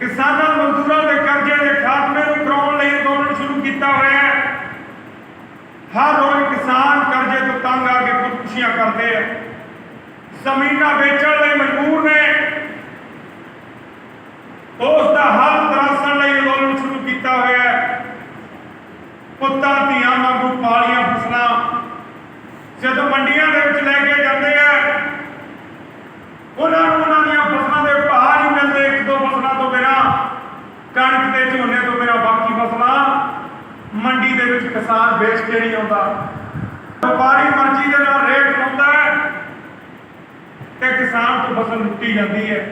ਕਿਸਾਨਾਂ ਮਜ਼ਦੂਰਾਂ ਦੇ ਕਰਜ਼ੇ ਦੇ ਖਾਤਮੇ ਨੂੰ ਕਰਾਉਣ ਲਈ ਅੰਦੋਲਨ ਸ਼ੁਰੂ ਕੀਤਾ ਹੋਇਆ ਹੈ। ਹਰ ਰੋਜ਼ ਕਿਸਾਨ ਕਰਜ਼ੇ ਤੋਂ ਤੰਗ ਆ ਕੇ ਖੁਦਕੁਸ਼ੀਆਂ ਕਰਦੇ ਆ। ਜ਼ਮੀਨਾਂ ਵੇਚਣ ਲਈ ਮਜਬੂਰ ਨੇ। ਉਸ ਦਾ ਹੱਲ ਤਰਾਸਣ ਲਈ ਅੰਦੋਲਨ ਸ਼ੁਰੂ ਕੀਤਾ ਹੋਇਆ ਹੈ। ਪੁੱਤਾਂ, ਧੀਆਂ ਵਾਂਗੂ ਪਾਲੀਆਂ ਫਸਲਾਂ ਜਦੋਂ ਮੰਡੀਆਂ ਦੇ ਵਿੱਚ ਲੈ ਕੇ ਜਾਂਦੇ ਆ, ਉਹਨਾਂ ਨੂੰ ਉਹਨਾਂ ਦੀਆਂ ਫਸਲਾਂ ਦੇ ਭਾਅ ਨਹੀਂ ਮਿਲਦੇ ਇੱਕ ਦੋ ਫਸਲਾਂ ਤੋਂ ਬਿਨਾਂ ਕਣਕ ਤੇ ਝੋਨੇ ਤੋਂ ਬਿਨਾਂ ਬਾਕੀ ਫਸਲਾਂ ਮੰਡੀ ਦੇ ਵਿੱਚ ਕਿਸਾਨ ਵੇਚ ਕੇ ਨਹੀਂ ਆਉਂਦਾ। ਵਪਾਰੀ ਮਰਜ਼ੀ ਦੇ ਨਾਲ ਰੇਟ ਲਾਉਂਦਾ ਤੇ ਕਿਸਾਨ ਤੋਂ ਫਸਲ ਲੁੱਟੀ ਜਾਂਦੀ ਹੈ।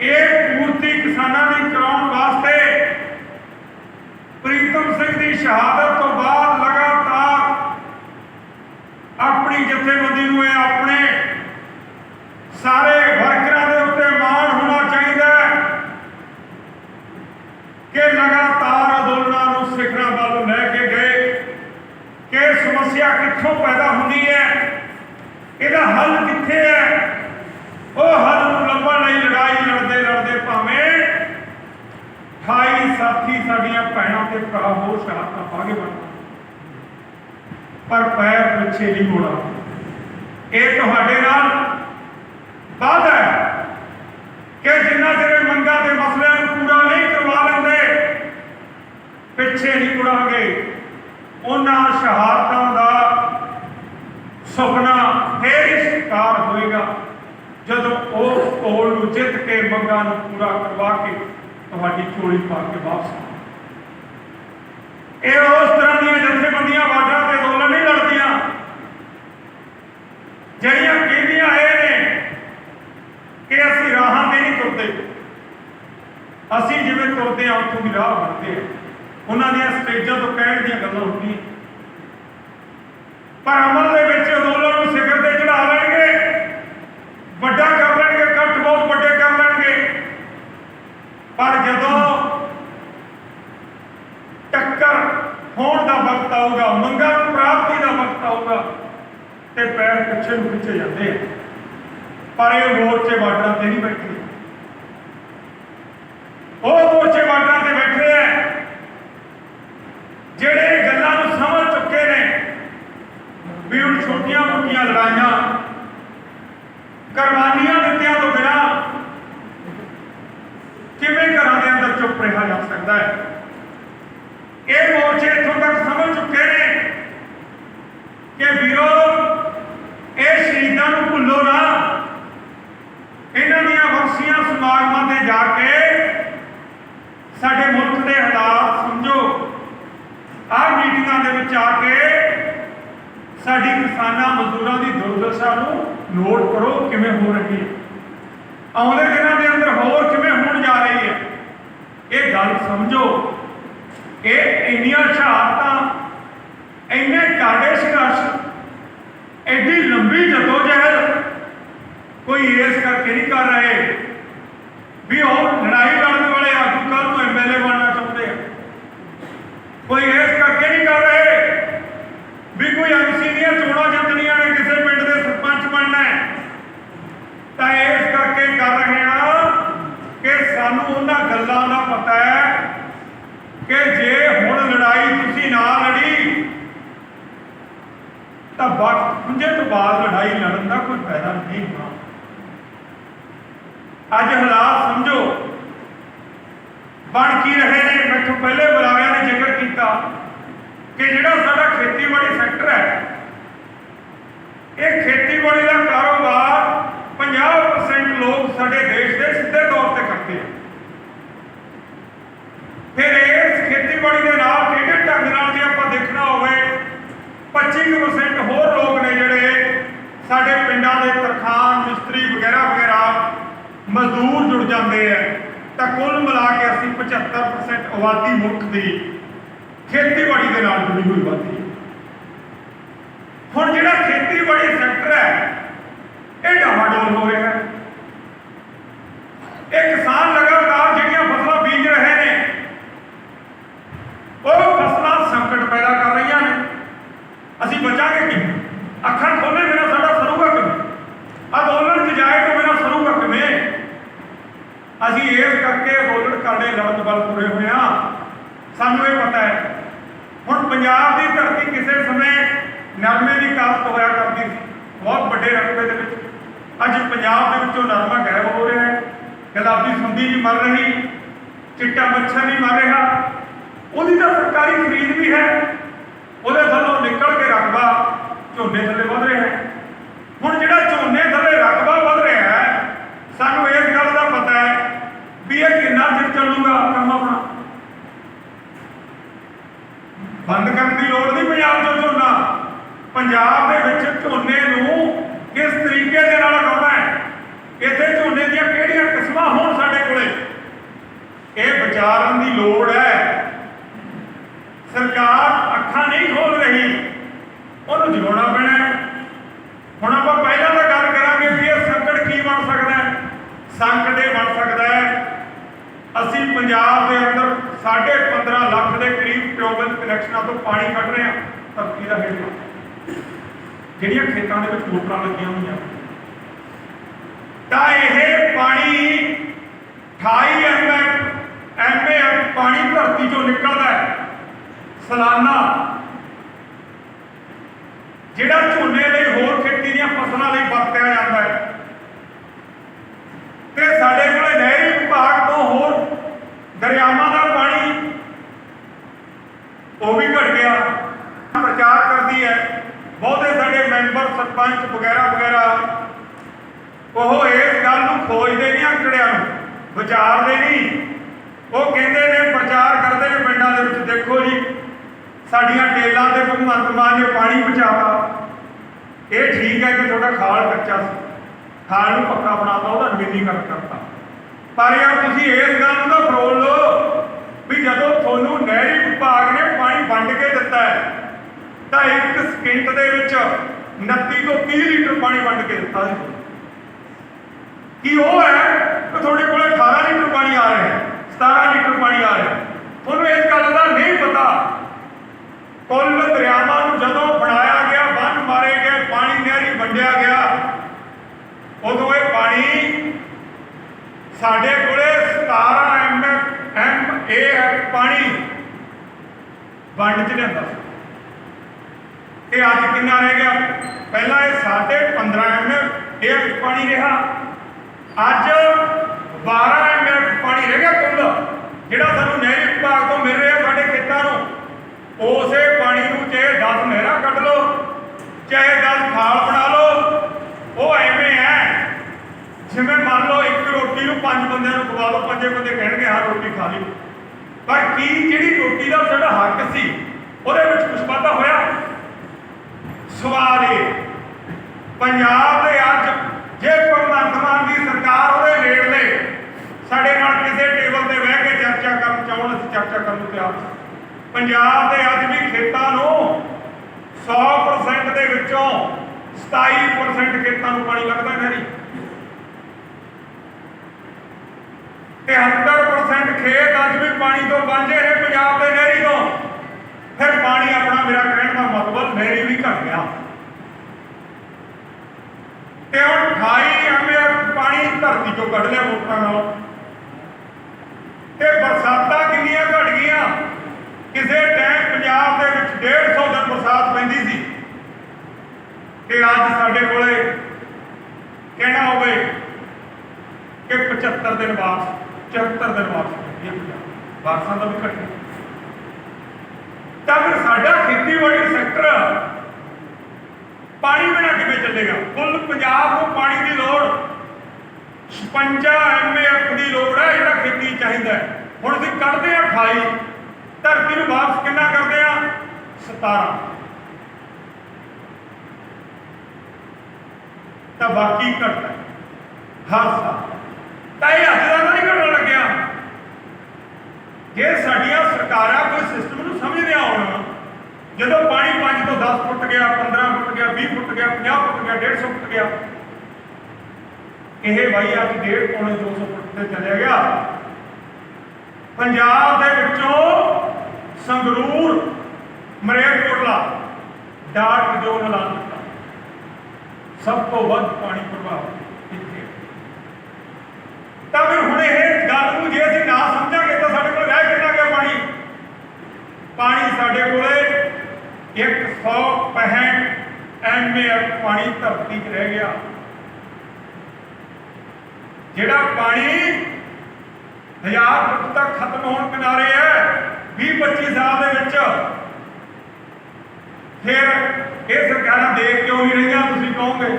ਇਹ ਪੂਰਤੀ ਕਿਸਾਨਾਂ ਦੀ ਕਰਾਉਣ ਵਾਸਤੇ ਪ੍ਰੀਤਮ ਸਿੰਘ ਦੀ ਸ਼ਹਾਦਤ ਤੋਂ ਬਾਅਦ ਲਗਾਤਾਰ ਆਪਣੀ ਜਥੇਬੰਦੀ ਨੂੰ ਇਹ ਆਪਣੇ ਸਾਰੇ ਵਰਕਰਾਂ ਦੇ ਉੱਤੇ ਮਾਣ ਹੋਣਾ ਚਾਹੀਦਾ ਹੈ ਕਿ ਲਗਾਤਾਰ ਅੰਦੋਲਨਾਂ ਨੂੰ ਸਿਖਰਾਂ ਵੱਲ ਲੈ ਕੇ ਗਏ ਕਿ ਇਹ ਸਮੱਸਿਆ ਕਿੱਥੋਂ ਪੈਦਾ ਹੁੰਦੀ ਹੈ। ਇਹਦਾ ਹੱਲ ਕਿੱਥੇ ਹੈ? ਉਹ ਹੱਲ ਨੂੰ ਲੱਭਣ ਲਈ ਲੜਾਈ ਲੜਦੇ ਲੜਦੇ ਭਾਵੇਂ 28 ਸਾਥੀ ਸਾਡੀਆਂ ਭੈਣਾਂ ਤੇ ਭਰਾ ਹੋ ਸ਼ਹਾਦਤਾਂ ਪਾ ਬਣ ਪਰ ਪੈਰ ਪਿੱਛੇ ਨਹੀਂ ਮੋੜਾ ਇਹ ਤੁਹਾਡੇ ਨਾਲ ਵਾਅਦਾ ਹੈ ਕਿ ਜਿੰਨਾ ਚਿਰ ਮੰਗਾਂ ਤੇ ਮਸਲਿਆਂ ਨੂੰ ਪੂਰਾ ਨਹੀਂ ਕਰਵਾ ਲੈਂਦੇ, ਪਿੱਛੇ ਨਹੀਂ ਮੁੜਾਂਗੇ। ਉਹਨਾਂ ਸ਼ਹਾਦਤਾਂ ਦਾ ਸੁਪਨਾ ਫੇਰ ਹੀ ਸਾਕਾਰ ਹੋਏਗਾ। ਜਦੋਂ ਉਹ ਕੋਲ ਨੂੰ ਜਿੱਤ ਕੇ ਮੰਗਾਂ ਨੂੰ ਪੂਰਾ ਕਰਵਾ ਕੇ ਤੁਹਾਡੀ ਝੋਲੀ ਪਾ ਕੇ ਵਾਪਸ ਆਉਣਗੇ। ਇਹ ਉਸ ਤਰ੍ਹਾਂ ਦੀਆਂ ਜਥੇਬੰਦੀਆਂ ਬਾਰਡਰਾਂ ਤੇ ਅੰਦੋਲਨ ਨਹੀਂ ਲੜਦੀਆਂ, ਜਿਹੜੀਆਂ ਕਹਿੰਦੀਆਂ ਇਹ ਨੇ ਕਿ ਅਸੀਂ ਰਾਹਾਂ ਤੇ ਨਹੀਂ ਤੁਰਦੇ। ਅਸੀਂ ਜਿਵੇਂ ਤੁਰਦੇ ਹਾਂ, ਉੱਥੋਂ ਦੀ ਰਾਹ ਬਣਦੇ ਆ ਉਹਨਾਂ ਦੀਆਂ ਸਟੇਜਾਂ ਤੋਂ ਕਹਿਣ ਦੀਆਂ ਗੱਲਾਂ ਹੁੰਦੀਆਂ। ਪਰ ਅਮਲ ਦੇ ਵਿੱਚ ਅੰਦੋਲਨ ਨੂੰ ਸਿਖਰ ਤੇ ਚੜਾ ਲੈਣਗੇ, ਵੱਡਾ ਕਰ ਲੈਣਗੇ, ਇਕੱਠ ਬਹੁਤ ਵੱਡੇ ਕਰ ਲੈਣਗੇ। ਪਰ ਜਦੋਂ ਟੱਕਰ ਹੋਣ ਦਾ ਵਕਤ ਆਊਗਾ, ਮੰਗਾਂ ਨੂੰ ਪ੍ਰਾਪਤੀ ਦਾ ਵਕਤ ਆਊਗਾ, ਤੇ ਪੈਰ ਪਿੱਛੇ ਨੂੰ ਖਿੱਚੇ ਜਾਂਦੇ ਆ। ਪਰ ਇਹ ਮੋਰਚੇ ਬਾਰਡਰਾਂ ਤੇ ਨਹੀਂ ਬੈਠੇ। ਉਹ ਮੋਰਚੇ ਬਾਰਡਰਾਂ ਤੇ ਬੈਠੇ ਆ, ਜਿਹੜੇ ਇਹ ਗੱਲਾਂ ਨੂੰ ਸਮਝ ਚੁੱਕੇ ਨੇ ਵੀ ਹੁਣ ਛੋਟੀਆਂ ਮੋਟੀਆਂ ਲੜਾਈਆਂ ਕੁਰਬਾਨੀਆਂ ਦਿੱਤਿਆਂ ਤੋਂ ਬਿਨਾਂ ਕਿਵੇਂ ਘਰਾਂ ਦੇ ਅੰਦਰ ਚੁੱਪ ਰਿਹਾ ਜਾ ਸਕਦਾ ਹੈ? ਇਹ ਮੋਰਚੇ ਇੱਥੋਂ ਤੱਕ ਸਮਝ ਚੁੱਕੇ ਨੇ ਕਿ ਵੀਰੋ, ਇਹ ਸ਼ਹੀਦਾਂ ਨੂੰ ਭੁੱਲੋ ਨਾ। ਇਹਨਾਂ ਦੀਆਂ ਵਰਸੀਆਂ ਸਮਾਗਮਾਂ ਤੇ ਜਾ ਕੇ ਸਾਡੇ ਮੁਲਕ ਦੇ ਹਾਲਾਤ ਸਮਝੋ ਆਹ ਮੀਟਿੰਗਾਂ ਦੇ ਵਿੱਚ ਆ ਕੇ ਸਾਡੀ ਕਿਸਾਨਾਂ ਮਜ਼ਦੂਰਾਂ ਦੀ ਦੁਰਦਸ਼ਾ ਨੂੰ ਨੋਟ ਕਰੋ ਕਿਵੇਂ ਹੋ ਰਹੀ ਹੈ। ਆਉਂਦੇ ਦਿਨਾਂ ਦੇ ਅੰਦਰ ਹੋਰ ਕਿਵੇਂ ਹੋਣ ਜਾ ਰਹੀ ਹੈ। ਇਹ ਗੱਲ ਸਮਝੋ। ਇਹ ਇੰਨੀਆਂ ਸ਼ਹਾਦਤਾਂ, ਇੰਨੇ ਕਾੜੇ ਸੰਘਰਸ਼, ਐਡੀ ਲੰਬੀ ਜਦੋਜਹਿਦ ਕੋਈ ਇਸ ਕਰਕੇ ਨਹੀਂ ਕਰ ਰਹੇ ਵੀ ਉਹ ਲੜਾਈ ਲੜਨ ਵਾਲੇ ਆਗੂ ਕੱਲ ਨੂੰ ਐਮਐਲਏ ਬਣਨਾ ਚਾਹੁੰਦੇ ਆ ਕੋਈ ਇਸ ਕਰਕੇ ਨਹੀਂ ਕਰ ਰਹੇ ਵੀ ਕੋਈ ਐਮਸੀ ਚੋਣਾਂ ਜਿੱਤਣੀਆਂ ਨੇ ਕਿਸੇ ਪਿੰਡ ਦੇ ਸਰਪੰਚ ਬਣਨਾ ਹੈ। ਤਾਂ ਇਸ ਕਰਕੇ ਕਰ ਰਹੇ ਆ ਕਿ ਸਾਨੂੰ ਉਹਨਾਂ ਗੱਲਾਂ ਦਾ ਪਤਾ ਹੈ ਕਿ ਜੇ ਹੁਣ ਲੜਾਈ ਤੁਸੀਂ ਨਾ ਲੜੀ, ਤਾਂ ਵਕਤ ਪੁੰਜੇ ਤੋਂ ਬਾਅਦ ਲੜਾਈ ਲੜਨ ਦਾ ਕੋਈ ਫਾਇਦਾ ਨਹੀਂ ਹੋਣਾ ਅੱਜ ਹਾਲਾਤ ਸਮਝੋ, ਬਣ ਕੀ ਰਹੇ ਨੇ, ਮੈਥੋਂ ਪਹਿਲੇ ਬੁਲਾਵਿਆਂ ਨੇ ਜ਼ਿਕਰ ਕੀਤਾ ਕਿ ਜਿਹੜਾ ਸਾਡਾ ਖੇਤੀਬਾੜੀ ਸੈਕਟਰ ਹੈ ਇਹ ਖੇਤੀਬਾੜੀ ਦਾ ਕਾਰੋਬਾਰ 50% ਲੋਕ ਸਾਡੇ ਦੇਸ਼ ਦੇ ਸਿੱਧੇ ਤੌਰ ਤੇ ਕਰਦੇ ਆ। ਫਿਰ ਇਸ ਖੇਤੀਬਾੜੀ ਦੇ ਨਾਲ ਕਿਹੜੇ ਢੰਗ ਨਾਲ ਜੇ ਆਪਾਂ ਦੇਖਣਾ ਹੋਵੇ 25% ਹੋਰ ਲੋਕ ਨੇ ਜਿਹੜੇ ਸਾਡੇ ਪਿੰਡਾਂ ਦੇ ਤਰਖਾਨ ਮਿਸਤਰੀ ਵਗੈਰਾ ਵਗੈਰਾ ਮਜ਼ਦੂਰ ਜੁੜ ਜਾਂਦੇ ਆ। ਤਾਂ ਕੁੱਲ ਮਿਲਾ ਕੇ ਅਸੀਂ 75% ਆਬਾਦੀ ਮੁਲਕ ਦੀ ਖੇਤੀਬਾੜੀ ਦੇ ਨਾਲ ਜੁੜੀ ਹੋਈ ਆਬਾਦੀ ਹੁਣ ਜਿਹੜਾ ਖੇਤੀਬਾੜੀ ਸੈਕਟਰ ਹੈ ਇਹ ਡਾਵਾਡੋਲ ਹੋ ਰਿਹਾ ਹੈ। ਇਹ ਕਿਸਾਨ ਲਗਾਤਾਰ ਜਿਹੜੀਆਂ ਫਸਲਾਂ ਬੀਜ ਰਹੇ ਨੇ ਉਹ ਫਸਲਾਂ ਸੰਕਟ ਪੈਦਾ ਕਰ ਰਹੀਆਂ ਨੇ ਅਸੀਂ ਬਚਾਂਗੇ ਕਿਵੇਂ ਅੱਖਾਂ ਖੋਲ੍ਹੇ ਨਰਮੇ ਦੀ ਕਾਸ਼ਤ ਹੋਇਆ ਕਰਦੀ ਸੀ। ਬਹੁਤ ਵੱਡੇ ਰਕਬੇ ਦੇ ਵਿੱਚ। ਅੱਜ ਪੰਜਾਬ ਦੇ ਵਿੱਚੋਂ ਨਰਮਾ ਗਾਇਬ ਹੋ ਰਿਹਾ ਹੈ। ਗੁਲਾਬੀ ਸੁੰਡੀ ਨਹੀਂ ਮਰ ਰਹੀ। ਚਿੱਟਾ ਮੱਛਰ ਨਹੀਂ ਮਰ ਰਿਹਾ। ਉਹਦੀ ਤਾਂ ਸਰਕਾਰੀ ਖਰੀਦ ਵੀ ਹੈ। ਉਹਦੇ ਥੱਲੋਂ ਨਿਕਲ ਕੇ ਰਕਬਾ ਝੋਨੇ ਥੱਲੇ ਵਧ ਰਿਹਾ ਹੈ। ਹੁਣ ਜਿਹੜਾ ਝੋਨੇ ਥੱਲੇ ਰਕਬਾ ਵਧ ਰਿਹਾ ਹੈ, ਸਾਨੂੰ ਇਸ ਗੱਲ ਦਾ ਪਤਾ ਹੈ ਵੀ ਇਹ ਕਿੰਨਾ ਚਿਰ ਚੱਲੂਗਾ ਕੰਮ ਆਪਣਾ। ਬੰਦ ਕਰਨ ਦੀ ਲੋੜ ਨਹੀਂ ਪੰਜਾਬ ਚੋਂ ਝੋਨਾ। ਪੰਜਾਬ ਦੇ ਵਿੱਚ ਝੋਨੇ ਨੂੰ ਕਿਸ ਤਰੀਕੇ ਦੇ ਨਾਲ ਉਗਾਉਣਾ ਹੈ? ਇੱਥੇ ਝੋਨੇ ਦੀਆਂ ਕਿਹੜੀਆਂ ਕਿਸਮਾਂ ਹੋਣ ਸਾਡੇ ਕੋਲੇ? ਇਹ ਵਿਚਾਰਨ ਦੀ ਲੋੜ ਹੈ। ਸਰਕਾਰ ਅੱਖਾਂ ਨਹੀਂ ਖੋਲ ਰਹੀ। ਉਹਨੂੰ ਜਗਾਉਣਾ ਪੈਣਾ ਹੁਣ ਆਪਾਂ ਪਹਿਲਾਂ ਤਾਂ ਗੱਲ ਕਰਾਂਗੇ ਵੀ ਇਹ ਸੰਕਟ ਕੀ ਬਣ ਸਕਦਾ ਹੈ? ਸੰਕਟ ਇਹ ਬਣ ਸਕਦਾ ਹੈ, ਅਸੀਂ ਪੰਜਾਬ ਦੇ ਅੰਦਰ 15.5 ਲੱਖ ਦੇ ਕਰੀਬ ਟਿਊਬਵੈਲ ਕਨੈਕਸ਼ਨਾਂ ਤੋਂ ਪਾਣੀ ਕੱਢ ਰਹੇ ਹਾਂ। ਧਰਤੀ ਦਾ ਹੇਠਾਂ। ਜਿਹੜੀਆਂ ਖੇਤਾਂ ਦੇ ਵਿੱਚ ਮੋਟਰਾਂ ਲੱਗੀਆਂ ਹੋਈਆਂ। ਤਾਂ ਇਹ ਪਾਣੀ 28 ਐਮਐਫ ਐਮਐਫ ਪਾਣੀ ਧਰਤੀ ਚੋਂ ਨਿਕਲਦਾ ਹੈ। ਸਾਲਾਨਾ। ਜਿਹੜਾ ਝੋਨੇ ਲਈ ਹੋਰ ਖੇਤੀ ਦੀਆਂ ਫਸਲਾਂ ਲਈ ਵਰਤਿਆ ਜਾਂਦਾ ਹੈ। ਤੇ ਸਾਡੇ ਕੋਲੇ ਨਹਿਰੀ ਵਿਭਾਗ ਤੋਂ ਹੋਰ ਦਰਿਆਵਾਂ ਦਾ ਪਾਣੀ ਉਹ ਵੀ ਘਟ ਗਿਆ ਪ੍ਰਚਾਰ ਕਰਦੀ ਹੈ ਬਹੁਤੇ ਸਾਡੇ ਮੈਂਬਰ ਸਰਪੰਚ ਵਗੈਰਾ ਵਗੈਰਾ ਉਹ ਇਸ ਗੱਲ ਨੂੰ ਖੋਜਦੇ ਨਹੀਂ ਅੰਕੜਿਆਂ ਨੂੰ ਵਿਚਾਰਦੇ ਨਹੀਂ। ਉਹ ਕਹਿੰਦੇ ਨੇ ਪ੍ਰਚਾਰ ਕਰਦੇ ਨੇ ਪਿੰਡਾਂ ਦੇ ਵਿੱਚ। ਦੇਖੋ ਜੀ, ਸਾਡੀਆਂ ਟੇਲਾਂ ਤੇ ਭਗਵੰਤ ਮਾਨ ਨੇ ਪਾਣੀ ਪਹੁੰਚਾਤਾ। ਇਹ ਠੀਕ ਹੈ ਕਿ ਤੁਹਾਡਾ ਖਾਲ ਕੱਚਾ ਸੀ। ਖਾਲ ਨੂੰ ਪੱਕਾ ਬਣਾਤਾ, ਉਹਦਾ ਨਵੀਨੀਕਰਨ ਕਰਤਾ। ਪਰ ਯਾਰ ਤੁਸੀਂ ਇਸ ਗੱਲ ਨੂੰ ਤਾਂ ਫਰੋਲ ਲਓ ਵੀ ਜਦੋਂ ਤੁਹਾਨੂੰ ਨਹਿਰੀ ਵਿਭਾਗ ਨੇ ਪਾਣੀ ਵੰਡ ਕੇ ਦਿੱਤਾ ਹੈ, ਤਾਂ ਇੱਕ ਸਕਿੰਟ ਦੇ ਵਿੱਚ 29 ਤੋਂ 30 ਲੀਟਰ ਪਾਣੀ ਵੰਡ ਕੇ ਦਿੱਤਾ ਸੀ। ਕੀ ਉਹ ਹੈ ਕਿ ਤੁਹਾਡੇ ਕੋਲ 18 ਲੀਟਰ ਪਾਣੀ ਆ ਰਿਹਾ ਹੈ 17 ਲੀਟਰ ਪਾਣੀ ਆ ਰਿਹਾ। ਹੈ ਤੁਹਾਨੂੰ ਇਸ ਗੱਲ ਦਾ ਨਹੀਂ ਪਤਾ। ਕੁੱਲ ਦਰਿਆਵਾਂ ਨੂੰ ਜਦੋਂ ਬਣਾਇਆ ਗਿਆ, ਬੰਨ ਮਾਰੇ ਗਏ, ਪਾਣੀ ਨਹਿਰੀ ਵੰਡਿਆ ਗਿਆ, ਉਦੋਂ ਇਹ ਪਾਣੀ ਸਾਡੇ ਕੋਲੇ 17 ਐਮ ਐਮ ਏ ਪਾਣੀ ਵੰਡ ਚ ਲਿਆਂਦਾ ਇਹ ਅੱਜ ਕਿੰਨਾ ਰਹਿ ਗਿਆ? ਪਹਿਲਾਂ ਇਹ ਸਾਡੇ 15 ਐਮ ਇਹ ਪਾਣੀ ਰਿਹਾ। ਅੱਜ 12 ਐਮ ਪਾਣੀ ਰਹਿ ਗਿਆ ਕੁੱਲ ਜਿਹੜਾ ਸਾਨੂੰ ਨਹਿਰੀ ਵਿਭਾਗ ਤੋਂ ਮਿਲ ਰਿਹਾ ਸਾਡੇ ਖੇਤਾਂ ਨੂੰ, ਉਸੇ ਪਾਣੀ ਨੂੰ ਚਾਹੇ 10 ਨਹਿਰਾਂ ਕੱਢ ਲਓ, ਚਾਹੇ 10 ਖਾਲ ਬਣਾ ਲਓ, ਉਹ ਐਵੇਂ ਹੈ ਜਿਵੇਂ ਮੰਨ ਲਓ ਇੱਕ ਰੋਟੀ ਨੂੰ ਪੰਜ ਬੰਦਿਆਂ ਨੂੰ ਖਵਾ ਲਓ, ਪੰਜੇ ਬੰਦੇ ਕਹਿਣਗੇ, ਹਾਂ, ਰੋਟੀ ਖਾ ਲਈ। ਪਰ ਕੀ ਜਿਹੜੀ ਰੋਟੀ ਦਾ ਸਾਡਾ ਹੱਕ ਸੀ, ਉਹਦੇ ਵਿੱਚ ਕੁਝ ਵਾਧਾ ਹੋਇਆ? ਸਵਾਲ ਇਹ। ਪੰਜਾਬ ਦੇ ਅੱਜ ਜੇ ਭਗਵੰਤ ਮਾਨ ਦੀ ਸਰਕਾਰ ਉਹਦੇ ਨੇੜਲੇ ਸਾਡੇ ਨਾਲ ਕਿਸੇ ਟੇਬਲ ਤੇ ਬਹਿ ਕੇ ਚਰਚਾ ਕਰਨ ਚਾਹਣ ਅਸੀਂ ਚਰਚਾ ਕਰਨ ਨੂੰ ਤਿਆਰ ਪੰਜਾਬ ਦੇ ਅੱਜ ਵੀ ਖੇਤਾਂ ਨੂੰ 100% ਦੇ ਵਿੱਚੋਂ 27% ਖੇਤਾਂ ਨੂੰ ਪਾਣੀ ਲੱਗਦਾ ਨਹੀਂ 73% ਖੇਤ ਅੱਜ ਵੀ ਪਾਣੀ ਤੋਂ ਵਾਂਝੇ ਨੇ ਪੰਜਾਬ ਦੇ ਨਹਿਰੀ ਤੋਂ। ਫਿਰ ਪਾਣੀ ਆਪਣਾ ਮੇਰਾ ਕਹਿਣ ਦਾ ਮਤਲਬ ਨਹਿਰੀ ਵੀ ਘਟ ਗਿਆ। ਤੇ ਹੁਣ 28 ਐਮਐਫ ਪਾਣੀ ਧਰਤੀ ਚੋਂ ਕੱਢ ਲਿਆ ਮੋਟਰਾਂ ਨਾਲ। ਤੇ ਬਰਸਾਤਾਂ ਕਿਸੇ ਟਾਈਮ ਪੰਜਾਬ ਦੇ ਵਿੱਚ 150 ਦਿਨ ਬਰਸਾਤ ਪੈਂਦੀ ਸੀ ਤੇ ਅੱਜ ਸਾਡੇ ਕੋਲੇ ਕਹਿਣਾ ਹੋਵੇ ਕਿ 75 ਦਿਨ ਬਾਅਦ 74 ਦਿਨ ਬਾਅਦ ਬਾਰਸਾਂ ਦਾ ਵੀ ਘਟਿਆ ਤਾਂ ਫਿਰ ਸਾਡਾ ਖੇਤੀਬਾੜੀ ਸੈਕਟਰ ਪਾਣੀ ਬਿਨਾਂ ਕਿਵੇਂ ਚੱਲੇਗਾ? ਕੁੱਲ ਪੰਜਾਬ ਨੂੰ ਪਾਣੀ ਦੀ ਲੋੜ 56 ਐਮਏਐਫ ਦੀ ਲੋੜ ਹੈ, ਜਿਹੜਾ ਖੇਤੀ ਚਾਹੀਦਾ ਹੁਣ ਅਸੀਂ ਕੱਢਦੇ ਆ 28 ਧਰਤੀ ਨੂੰ ਵਾਪਸ ਕਿੰਨਾ ਕਰਦੇ ਆ? 17 ਤਾਂ ਬਾਕੀ ਘਟਦਾ ਹਰ ਸਾਲ। ਤਾਂ ਇਹ ਅੱਜ ਦਾ ਨਹੀਂ ਘਟਣ ਲੱਗਿਆ। ਜੇ ਸਾਡੀਆਂ ਸਰਕਾਰਾਂ ਕੋਈ ਸਿਸਟਮ ਨੂੰ ਸਮਝਦੇ ਆਉਣ ਜਦੋਂ ਪਾਣੀ 5 ਤੋਂ 10 ਫੁੱਟ ਗਿਆ 15 ਫੁੱਟ ਗਿਆ 20 ਫੁੱਟ ਗਿਆ 50 ਫੁੱਟ ਗਿਆ 150 ਫੁੱਟ ਗਿਆ, ਇਹ ਬਾਈ ਅੱਜ 1.5 ਪੌਣੇ 200 ਫੁੱਟ ਤੇ ਚਲਿਆ ਗਿਆ। ਪੰਜਾਬ ਦੇ ਵਿੱਚੋਂ ਸੰਗਰੂਰ ਮਰੇਕੋਟਲਾ ਡਾਰਕ ਜ਼ੋਨ ਐਲਾਨ ਕੀਤਾ ਸਭ ਤੋਂ ਵੱਧ ਪਾਣੀ ਪ੍ਰਭਾਵਿਤ ਇੱਥੇ। ਤਾਂ ਫਿਰ ਹੁਣ ਇਹ ਗੱਲ ਨੂੰ ਜੇ ਅਸੀਂ ਨਾ ਸਮਝਾਂਗੇ ਤਾਂ ਸਾਡੇ ਕੋਲ ਰਹਿ ਕਿੰਨਾ ਗਿਆ ਪਾਣੀ? ਪਾਣੀ ਸਾਡੇ ਕੋਲੇ 165 ਐਮਏਐਫ ਪਾਣੀ ਧਰਤੀ 'ਚ ਰਹਿ ਗਿਆ। ਜਿਹੜਾ ਪਾਣੀ ਹਜ਼ਾਰ ਫੁੱਟ ਤੱਕ ਖਤਮ ਹੋਣ ਕਿਨਾਰੇ ਹੈ 20 25 ਸਾਲ ਦੇ ਵਿੱਚ ਫਿਰ ਇਹ ਸਰਕਾਰਾਂ ਦੇਖ ਕਿਉਂ ਨਹੀਂ ਰਹੀਆਂ, ਤੁਸੀਂ ਕਹੋਗੇ?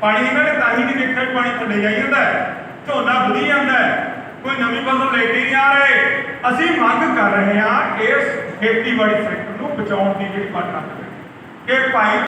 ਪਾਣੀ ਇਹਨਾਂ ਨੇ ਤਾਂ ਹੀ ਨਹੀਂ ਦੇਖਿਆ ਪਾਣੀ ਥੱਲੇ ਜਾਈ ਜਾਂਦਾ ਹੈ, ਝੋਨਾ ਵਧੀ ਜਾਂਦਾ ਹੈ, ਕੋਈ ਨਵੀਂ ਫਸਲ ਲੈ ਕੇ ਨਹੀਂ ਆ ਰਹੇ। ਅਸੀਂ ਮੰਗ ਕਰ ਰਹੇ ਹਾਂ ਇਸ ਖੇਤੀਬਾੜੀ ਸੈਕਟਰ ਨੂੰ ਬਚਾਉਣ ਦੀ ਜਿਹੜੀ ਮੰਗ ਕਰਦੇ ਕਿ ਭਾਈ